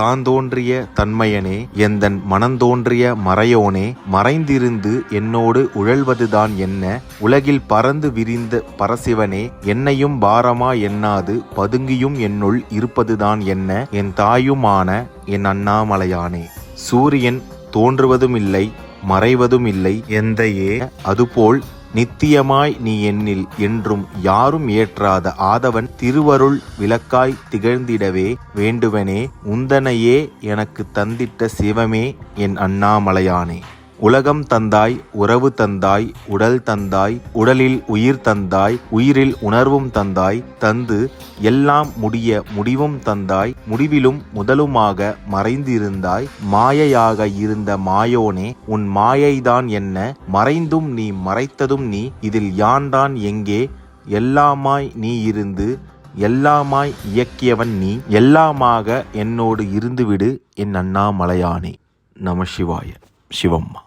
தாந்தோன்றிய தன்மையனே எந்தன் மனந்தோன்றிய மறையோனே மறைந்திருந்து என்னோடு உழல்வதுதான் என்ன உலகில் பறந்து விரிந்த பரசிவனே என்னையும் பாரமா எண்ணாது பதுங்கியும் என்னுள் இருப்பதுதான் என்ன என் தாயுமான என் அண்ணாமலையானே. சூரியன் தோன்றுவதும் இல்லை மறைவதும் இல்லை எந்தையே அதுபோல் நித்தியமாய் நீ என்னில் என்றும் யாரும் ஏற்றாத ஆதவன் திருவருள் விளக்காய் திகழ்ந்திடவே வேண்டுவனே உந்தனையே எனக்கு தந்திட்ட சிவமே என் அண்ணாமலையானே. உலகம் தந்தாய் உறவு தந்தாய் உடல் தந்தாய் உடலில் உயிர் தந்தாய் உயிரில் உணர்வும் தந்தாய் தந்து எல்லாம் முடிய முடிவும் தந்தாய் முடிவிலும் முதலுமாக மறைந்திருந்தாய் மாயையாக இருந்த மாயோனே உன் மாயைதான் என்ன மறைந்தும் நீ மறைத்ததும் நீ இதில் யான்தான் எங்கே எல்லாமாய் நீ இருந்து எல்லாமாய் இயக்கியவன் நீ எல்லாமாக என்னோடு இருந்துவிடு என் அண்ணாமலையானே. நம சிவாய. 希望嘛